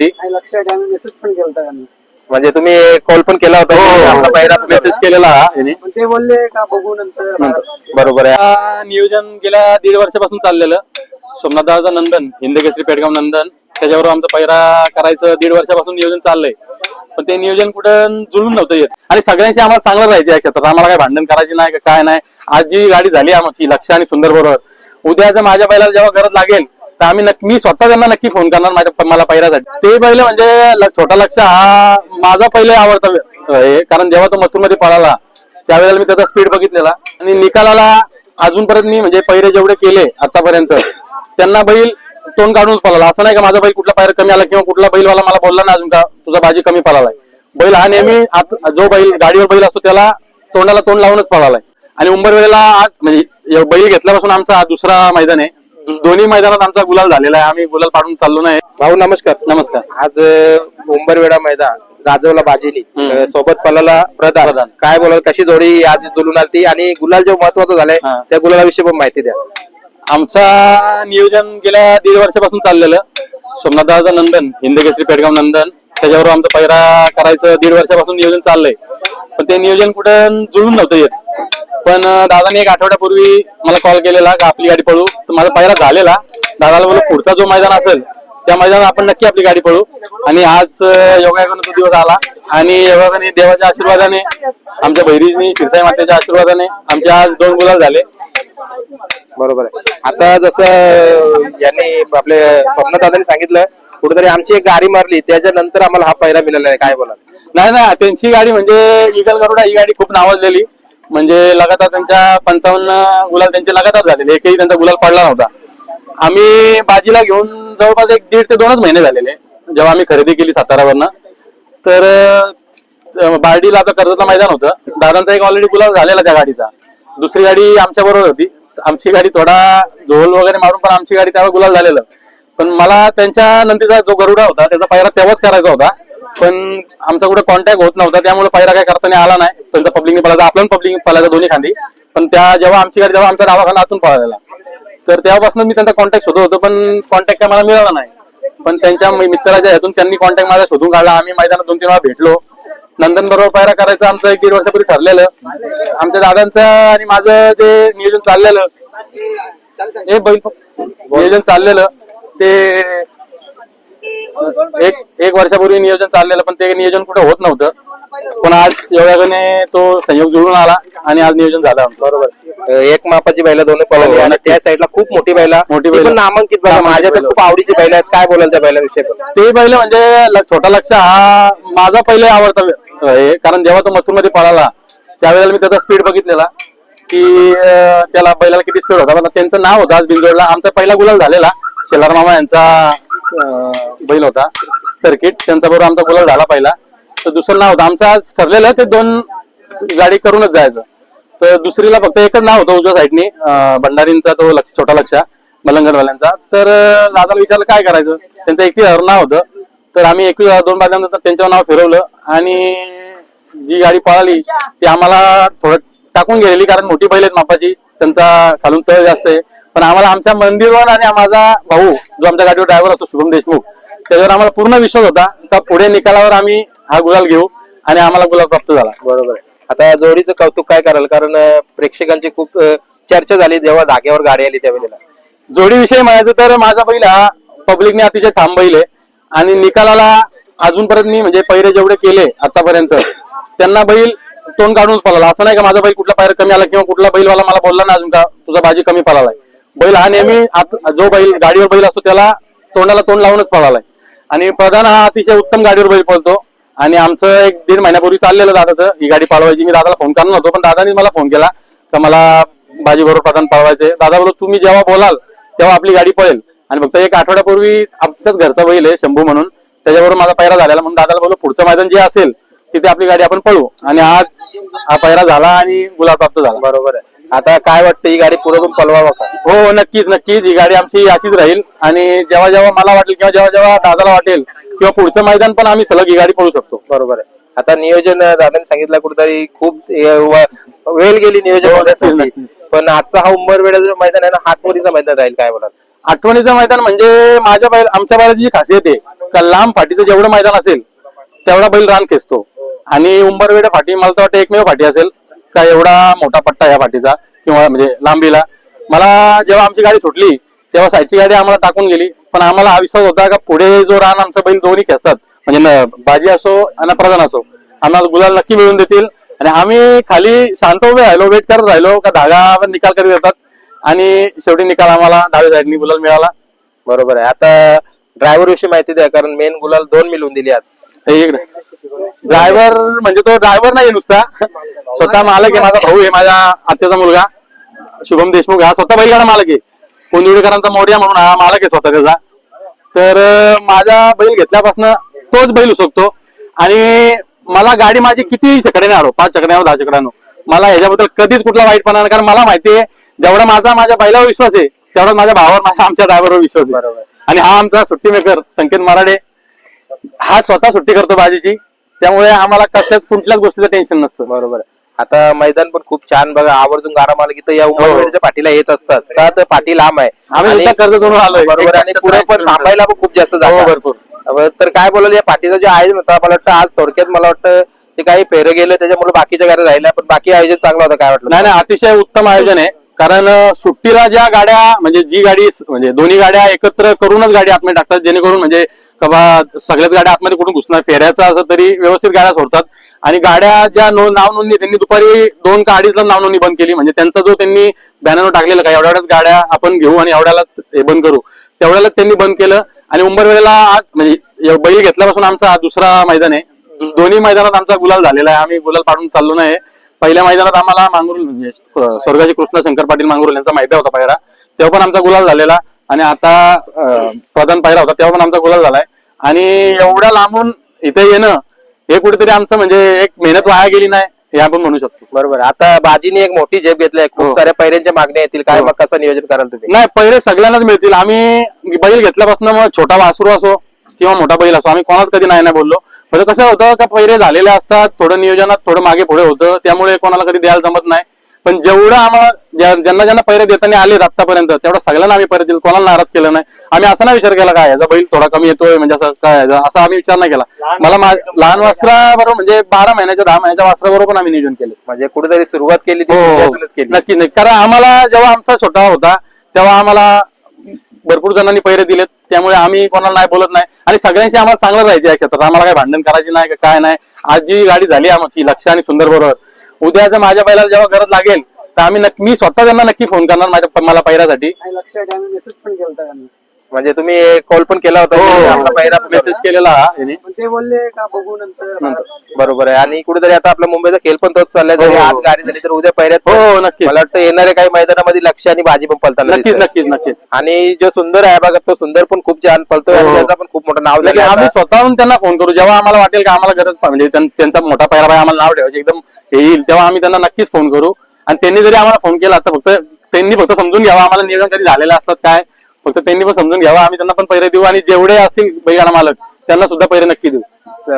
लक्षात आम्ही मेसेज पण केला त्यांना. म्हणजे तुम्ही कॉल पण केला होता की आपला पहिला मेसेज केलेला हा यांनी. पण ते बोलले का बघू नंतर. बरोबर आहे. हा नियोजन गेल्या दीड वर्षापासून चाललेलं. सोमनाथदाचा नंदन हिंदकेसरी पेडगाव नंदन. त्याच्यावर आमचं पैरा करायचं दीड वर्षापासून नियोजन चाललंय. पण ते नियोजन कुठं जुळून नव्हतं येत. आणि सगळ्यांची आम्हाला चांगलं राहायचे या क्षेत्रात. आम्हाला काही भांडण करायची नाही का काय नाही. आज जी गाडी झाली आमची लक्ष आणि सुंदर बरोबर. उद्या जर माझ्या बैलाला जेव्हा गरज लागेल तर आम्ही नक्की मी स्वतः त्यांना नक्की फोन करणार माझ्या मला पहिल्यासाठी. ते बैल म्हणजे छोटा लक्ष हा माझा पहिले आवडता हे कारण जेव्हा तो मथुरमध्ये पळाला त्यावेळेला मी त्याचा स्पीड बघितलेला. आणि निकालाला अजूनपर्यंत मी म्हणजे पहिरे जेवढे केले आतापर्यंत त्यांना बैल तोंड काढूनच पळाला. असं नाही का माझा बैल कुठला पायर कमी आला किंवा कुठला बैलवाला मला बोलला ना अजून का तुझा बाजी कमी पळालाय. बैल हा नेहमी जो बैल गाडीवर बैल असतो त्याला तोंडाला तोंड लावूनच पळालाय. आणि उंबरवेळेला आज म्हणजे बैल घेतल्यापासून आमचा दुसरा मैदान आहे. दोन्ही मैदानात आमचा गुलाल झालेला आहे. आम्ही गुलाल पाडून चाललो नाही. भाऊ नमस्कार. नमस्कार. आज उंबरवेडा मैदान गाजवला बाजीनी सोबत पलाला प्रधान. काय बोलाल कशी जोडी आज जुलून आलती? आणि गुलाल जो महत्त्वाचा झालाय. त्या गुलालाविषयी पण माहिती द्या. आमचा नियोजन गेल्या दीड वर्षापासून चाललेलं. सोमनाथदाचा नंदन हिंदकेसरी पेडगाव नंदन. त्याच्यावर आमचं पैरा करायचं दीड वर्षापासून नियोजन चाललंय. पण ते नियोजन कुठं जुळून नव्हतं येत. पण दादाने एक आठवड्यापूर्वी मला कॉल केलेला का आपली गाडी पळू. तर माझा पैरा झालेला. दादाला बोललो पुढचा जो मैदान असेल त्या मैदानात आपण नक्की आपली गाडी पळू. आणि आज योगायोगानं तो दिवस आला. आणि योगायोगाने देवाच्या आशीर्वादाने आमच्या बहिणीने शिरसाई मातेच्या आशीर्वादाने आमचे आज दोन गुलाल झाले. बरोबर आहे. आता जसं यांनी आपले स्वप्नदादांनी सांगितलं कुठेतरी आमची एक गाडी मारली त्याच्यानंतर आम्हाला हा पहिला मिळाला आहे काय बोलाल? नाही नाही त्यांची गाडी म्हणजे इगल गरुडा ही गाडी खूप नावाजलेली. म्हणजे लगातार त्यांच्या पंचावन्न गुलाल त्यांचे लगातार झालेले एकही त्यांचा गुलाल पडला नव्हता. आम्ही बाजीला घेऊन जवळपास एक दीड ते दोनच महिने झालेले जेव्हा आम्ही खरेदी केली सातारावरनं. तर बार्डीला आपलं कर्जाचं मैदान होतं. दादांचा एक ऑलरेडी गुलाल झालेला त्या गाडीचा. दुसरी गाडी आमच्या बरोबर होती. आमची गाडी थोडा झोल वगैरे मारून पण आमची गाडी त्यावर गुलाल झालेलं. पण मला त्यांच्या नंतरचा जो गरुडा होता त्याचा पायरा तेव्हाच करायचा होता. पण आमचा कुठे कॉन्टॅक्ट होत नव्हता त्यामुळे पायरा काय करताना आला नाही. त्यांचा पब्लिकने पळायचा आपण पब्लिक पळायचा दोन्ही खांदी. पण त्या जेव्हा आमची गाडी जेव्हा आमचा दवाखाना आतून पळालेला. तर तेव्हापासून मी त्यांचा कॉन्टॅक्ट शोधत होतो पण कॉन्टॅक्ट काय मला मिळाला नाही. पण त्यांच्या मित्राच्या ह्यातून त्यांनी कॉन्टॅक्ट माझा शोधून काढला. आम्ही मैदानात दोन तीन वेळा भेटलो. नंदन बरोबर पायरा करायचं आमचं एक दीड वर्षापूर्वी ठरलेलं. आमच्या दादांचं आणि माझं जे नियोजन चाललेलं. हे बैल नियोजन चाललेलं. ते एक एक वर्षापूर्वी नियोजन चाललेलं पण ते नियोजन कुठे होत नव्हतं. पण आज योगाने तो संयोग जुळून आला आणि आज नियोजन झालं बरोबर. एक मापाची बैला दोन्ही पळाली हो, आणि. त्या साईडला खूप मोठी बैला. मोठी बैलं. नामांकित बैला. माझ्या तर. खूप आवडीची बैला आहेत. काय बोलाल त्या बैलाविषयी ते बैल म्हणजे छोटा लक्ष हा माझा पहिले आवडता कारण जेव्हा तो मथुरमध्ये पळाला त्यावेळेला मी त्याचा स्पीड बघितलेला की त्याला बैलाला किती स्पीड होता. त्यांचं नाव होतं आज बिंजोडला आमचा पहिला गुलाल झालेला शेलार मामा यांचा बैल होता सर्किट. त्यांचा बरोबर आमचा गुलाल झाला पहिला. तर दुसरं नाव होतं. आमचं आज ठरलेलं ते दोन गाडी करूनच जायचं. तर दुसरीला फक्त एकच नाव होतं उजव्या साईडनी भंडारींचा तो लक्ष छोटा लक्ष मलंगडवाल्यांचा तर दादाला विचारलं काय करायचं? त्यांचं एकवीस हजार नाव होतं. तर आम्ही एकवीस हजार दोन बाजल्यानंतर त्यांच्यावर नाव फिरवलं. आणि जी गाडी पळाली ती आम्हाला थोडं टाकून गेलेली कारण मोठी बैल आहेत मापाची. त्यांचा खालून तळ जास्त आहे. पण आम्हाला आमच्या मंदिरवर आणि माझा भाऊ जो आमच्या गाडीवर ड्रायव्हर होतो शुभम देशमुख त्याच्यावर आम्हाला पूर्ण विश्वास होता. का पुढे निकालावर आम्ही हा गुलाल घेऊ आणि आम्हाला गुलाल प्राप्त झाला. बरोबर आहे. आता जोडीचं कौतुक काय कराल? कारण अं, प्रेक्षकांची खूप अं, चर्चा झाली जेव्हा जागेवर गाडी आली त्यावेळेला जोडीविषयी म्हणायचं तर माझा बैल हा पब्लिकने अतिशय आहे आणि निकालाला अजूनपर्यंत मी म्हणजे पैरे जेवढे केले आतापर्यंत त्यांना बैल तोंड काढूनच पळाला. असं नाही का माझा बैल कुठला पैर कमी आला किंवा कुठला बैलवाला मला बोलला ना अजून का तुझा बाजी कमी पळालाय? बैल हा नेहमी आत- जो बैल गाडीवर बैल असतो त्याला तोंडाला तोंड लावूनच पळालाय. आणि प्रधान हा अतिशय उत्तम गाडीवर बैल पळतो. आणि आमचं एक दीड महिन्यापूर्वी चाललेलं दादाचं ही गाडी पळवायची. मी दादाला फोन करणार होतो पण दादानी मला फोन केला. तर मला बाजीबरोबर प्रधान पळवायचे. दादा बोलतो तुम्ही जेव्हा बोलाल तेव्हा आपली गाडी पळेल. आणि फक्त एक आठवड्यापूर्वी आमच्याच घरचा बैल आहे शंभू म्हणून. त्याच्याबरोबर माझा पैरा झालेला. म्हणून दादाला बोललो पुढचं मैदान जे असेल तिथे आपली गाडी आपण पळू आणि आज हा पैरा झाला आणि गुलाब प्राप्त झाला. बरोबर आहे. आता काय वाटतं ही गाडी पुढे पण पलवावं का? हो नक्कीच नक्कीच. ही गाडी आमची अशीच राहील. आणि जेव्हा जेव्हा मला वाटेल किंवा जेव्हा जेव्हा दादाला वाटेल किंवा पुढचं मैदान पण आम्ही सलग ही गाडी पळू शकतो. बरोबर आहे. आता नियोजन दादांनी सांगितलं कुठेतरी खूप वेळ गेली नियोजन नक्कीच. पण आजचा हा उंबरवेड्याचा जो मैदान आहे ना हातवरीचा मैदान राहील काय बोलाल आठवणीचं मैदान म्हणजे माझ्या बैल आमच्या बैलाची जी खासियत आहे का लांब फाटीचं जेवढं मैदान असेल तेवढा बैल रान खेचतो. आणि उंबरवेडे फाटी मला तर वाटतं एकमेव फाटी असेल. का एवढा मोठा पट्टा या फाटीचा किंवा म्हणजे लांबीला? मला जेव्हा आमची गाडी सुटली तेव्हा साईडची गाडी आम्हाला टाकून गेली. पण आम्हाला हा विश्वास होता का पुढे जो रान आमचा बैल दोन्ही खेचतात. म्हणजे बाजी असो आणि प्रधान असो. आम्हाला गुलाल नक्की मिळून देतील. आणि आम्ही खाली शांत उभे राहिलो वेट करत राहिलो का धागा पण निकाल करीत येतात आणि शेवटी निकाल आम्हाला डाव्या साईडनी गुलाल मिळाला. बरोबर आहे. आता ड्रायव्हर विषयी माहिती द्या कारण मेन गुलाल दोन मिळून दिली आज. इकडे. ड्रायव्हर म्हणजे तो ड्रायव्हर नाही नुसता. स्वतः मालक आहे माझा भाऊ आहे माझ्या आत्याचा मुलगा. शुभम देशमुख हा स्वतः बैलगाडा मालक आहे. कोंदिवडेकरांचा मोर्या म्हणून हा मालक आहे स्वतः त्याचा. तर माझा बैल घेतल्यापासून तोच बैल उसकतो. आणि मला गाडी माझी किती चकड्याने आलो पाच चकड्यावर दहा चकड्यानं. मला ह्याच्याबद्दल कधीच कुठला वाईटपणा नाही. कारण मला माहिती आहे जेवढा माझा माझ्या बैलावर विश्वास आहे तेवढा माझ्या भावावर माझ्या आमच्या ड्रायव्हरवर विश्वास आहे. बरोबर. आणि हा आमचा सुट्टी मेकर संकेत मराडे. हा स्वतः सुट्टी करतो बाजीची. त्यामुळे आम्हाला कसल्याच कुठल्याच गोष्टीचं टेन्शन नसतं बरोबर. आता मैदान पण खूप छान बघा आवर्जून गाडा मालक इथं या उमरवेडच्या पाठीला येत असतात का तर पाठी लांब आहे हो. आम्ही कर्ज करून आलोय बरोबर. आणि पुढे पण. थांबायला पण खूप जास्त हो जागा आहे. भरपूर अब तर काय बोलाल या पाठीचं जे आयोजन होतं मला वाटतं आज थोडक्यात मला वाटतं ते काही फेरं गेलं त्याच्यामुळे बाकीच्या गाड्या राहिल्या पण बाकी आयोजन चांगलं होतं काय वाटलं नाही नाही अतिशय उत्तम आयोजन आहे कारण सुट्टीला ज्या गाड्या म्हणजे जी गाडी म्हणजे दोन्ही गाड्या एकत्र करूनच गाडी आतमध्ये टाकतात जेणेकरून म्हणजे का बा सगळ्याच गाड्या आतमध्ये कुठून घुसणार? फेऱ्याचा असं तरी व्यवस्थित गाड्या सोडतात. आणि गाड्या ज्या नो नाव नोंदणी त्यांनी दुपारी दोन का अडीचला नाव नोंदणी बंद केली. म्हणजे त्यांचा जो त्यांनी बॅनर टाकलेला का एवढ्याच गाड्या आपण घेऊ आणि एवढ्यालाच हे बंद करू. तेवढ्यालाच त्यांनी बंद केलं. आणि उंबरवेळेला आज म्हणजे बैल घेतल्यापासून आमचा दुसरा मैदान आहे. दोन्ही मैदानात आमचा गुलाल झालेला आहे. आम्ही गुलाल पाडून चाललो नाही. पहिल्या मैदानात आम्हाला मांगुर म्हणजे स्वर्गाची कृष्ण शंकर पाटील मांगुर यांचा माहिती होता पहिला तेव्हा पण आमचा गुलाल झालेला. आणि आता प्रधान पायरा होता तेव्हा पण आमचा गुलाल झालाय. आणि एवढ्या लांबून इथे येणं हे कुठेतरी आमचं म्हणजे एक मेहनत वाया गेली नाही हे आपण म्हणू शकतो. बरोबर. आता बाजीने एक मोठी झेप घेतली आहे. खूप हो. साऱ्या पैऱ्यांच्या मागण्या येतील. काय हो. मग कसं नियोजन कराल तुम्ही? नाही पहिले सगळ्यांनाच मिळतील. आम्ही बैल घेतल्यापासून मग छोटा वासरू असो किंवा मोठा बैल असो आम्ही कोणाच कधी नाही नाही बोललो. म्हणजे कसं होतं का पहिले झालेले असतात थोडं नियोजनात थोडं मागे पुढे होतं त्यामुळे कोणाला कधी द्यायला जमत नाही. पण जेवढं आम्हाला ज्या- ज्यांना ज्यांना पैरे देताना आले आतापर्यंत तेवढं सगळ्यांना आम्ही पैरे दिले. कोणाला नाराज केलं नाही. आम्ही असा नाही विचार केला काय याचा बैल थोडा कमी येतोय म्हणजे असं काय याचा- असा आम्ही विचार नाही केला. मला लहान वासरा बरोबर म्हणजे बारा महिन्याच्या दहा महिन्याच्या वासरा बरोबर पण आम्ही नियोजन केलं. म्हणजे कुठेतरी सुरुवात केली हो, केली. नक्की नाही. कारण आम्हाला जेव्हा आमचा छोटा होता तेव्हा आम्हाला भरपूर जणांनी पैरे दिलेत. त्यामुळे आम्ही कोणाला नाही बोलत नाही. आणि सगळ्यांची आम्हाला चांगलं राहायचे या क्षेत्रात. आम्हाला काही भांडण करायची नाही का काय नाही. आज जी गाडी झाली आमची लक्ष आणि सुंदर बरोबर. उद्या जर माझ्या बैलाला जेव्हा गरज लागेल तर आम्ही नक्की मी स्वतः त्यांना नक्की फोन करणार माझ्या मला पैरासाठी आणि लक्षात आम्ही मेसेज पण केलता त्यांना. म्हणजे तुम्ही कॉल पण केला होता हो, की आमचा पैरा मेसेज केलेला हा यांनी. पण ते बोलले का बघू नंतर. बारा- बरोबर आहे. आणि कुठेतरी आता आपला मुंबईचा खेळ पण तोच चाललाय. जरी हो, हो. आज गाडी झाली तर उद्या पैऱ्यात हो हो नक्कीच. मला वाटतं येणाऱ्या काही मैदानामध्ये लक्ष आणि भाजी पण पलताना नक्कीच. नक्कीच नक्कीच. आणि जो सुंदर आहे बघा तो सुंदर पण खूप छान पलतोय आणि हो. त्याचा पण खूप मोठं नाव झालं आम्ही आता. स्वतःहून त्यांना फोन करू. जेव्हा आम्हाला वाटेल की आम्हाला गरज पा- म्हणजे त्यां- त्यांचा मोठा पैरा बाय आम्हाला नाव ठेवायचे. एकदम हे येईल तेव्हा आम्ही त्यांना नक्कीच फोन करू. आणि त्यांनी जरी आम्हाला फोन केला तर फक्त त्यांनी फक्त समजून घ्यावा. आम्हाला नियोजन कधी झालेले असतात काय? फक्त त्यांनी पण समजून घ्यावा. आम्ही त्यांना पण पैरे देऊ आणि जेवढे असतील बैगाडा मालक त्यांना सुद्धा पैरे नक्की देऊ.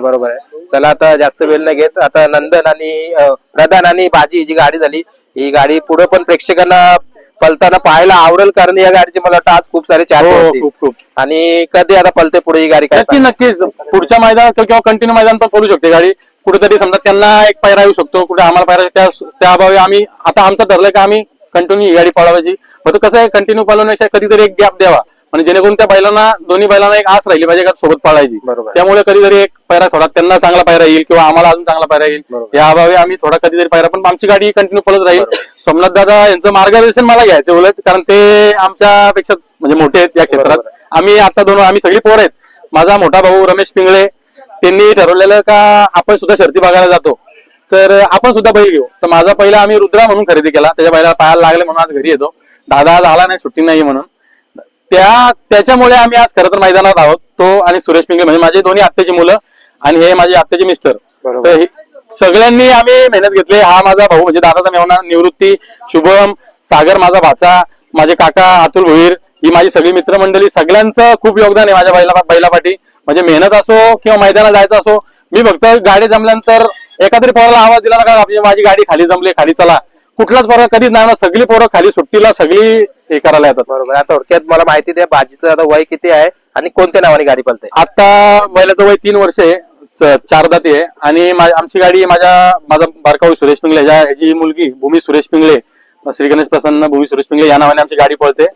बरोबर आहे. चला आता जास्त वेळ नाही घेत. आता नंदन आणि प्रधान आणि बाजी जी गाडी झाली ही गाडी पुढे पण प्रेक्षकांना पलताना पाहायला आवडेल कारण या गाडीचे मला वाटतं आज खूप सारे चार हो होतील. खूप खूप. आणि कधी आता पलते पुढे ही गाडी नक्कीच. पुढच्या मैदानात किंवा कंटिन्यू मैदान पण करू शकते गाडी. कुठेतरी समजा त्यांना एक पायरा येऊ शकतो कुठे आम्हाला पायरा त्या त्या अभावी आम्ही आता आमचं ठरलंय का आम्ही कंटिन्यू ही गाडी पळवायची. फक्त कसं आहे कंटिन्यू पळवण्यापेक्षा कधीतरी एक गॅप द्यावा. म्हणजे जेणेकरून त्या बैलांना दोन्ही बैलांना एक आस राहिली पाहिजे का सोबत पळायची. बरोबर. त्यामुळे कधीतरी एक पायरा थोडा त्यांना चांगला पायरा येईल किंवा आम्हाला अजून चांगला पायरा येईल. या अभावी आम्ही थोडा कधीतरी पायरा पण आमची गाडी कंटिन्यू पळत राहील. सोमनाथ दादा यांचं मार्गदर्शन मला घ्यायचं उलट कारण ते आमच्यापेक्षा म्हणजे मोठे आहेत या क्षेत्रात. आम्ही आता दोन आम्ही सगळी पोर आहेत. माझा मोठा भाऊ रमेश पिंगळे त्यांनी ठरवलेलं का आपण सुद्धा शर्ती बघायला जातो. तर आपण सुद्धा बैल घेऊ. तर माझा पहिला आम्ही रुद्रा म्हणून खरेदी केला. त्याच्या बैला पायाला लागले म्हणून आज घरी येतो. दादा आज आला नाही सुट्टी नाही म्हणून. त्या त्याच्यामुळे आम्ही आज खरं तर मैदानात आहोत. तो आणि सुरेश पिंगळे म्हणजे माझे दोन्ही आत्याची मुलं आणि हे माझे आत्याचे मिस्टर. तर सगळ्यांनी आम्ही मेहनत घेतली. हा माझा भाऊ म्हणजे दादाचा मेहना निवृत्ती शुभम सागर माझा भाचा माझे काका अतुल भोईर ही माझी सगळी मित्रमंडळी. सगळ्यांचं खूप योगदान आहे माझ्या बैला बैलापाठी. म्हणजे मेहनत असो किंवा मैदानात जायचं असो मी फक्त गाडी जमल्यानंतर एका तरी पोराला आवाज दिला ना का माझी गाडी खाली जमली खाली चला. कुठलाच पोरं कधीच नाही ना सगळी पोरं खाली सुट्टीला सगळी हे करायला येतात. बरोबर. आता थोडक्यात मला माहिती द्या बाजीचं आता वय किती आहे आणि कोणत्या नावाने गाडी पळते? आता बैलाचं वय तीन वर्ष आहे च- चार दाती आहे. आणि आमची गाडी माझ्या माझा बारकाऊ सुरेश ह्या- ह्याची मुलगी भूमी सुरेश पिंगळे श्री गणेश प्रसन्न भूमी सुरेश पिंगळे या नावाने आमची गाडी पळते.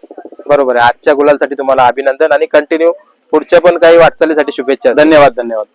बरोबर आहे. आजच्या गुलालसाठी तुम्हाला अभिनंदन आणि कंटिन्यू पुढच्या पण काही वाटचालीसाठी शुभेच्छा. धन्यवाद धन्यवाद.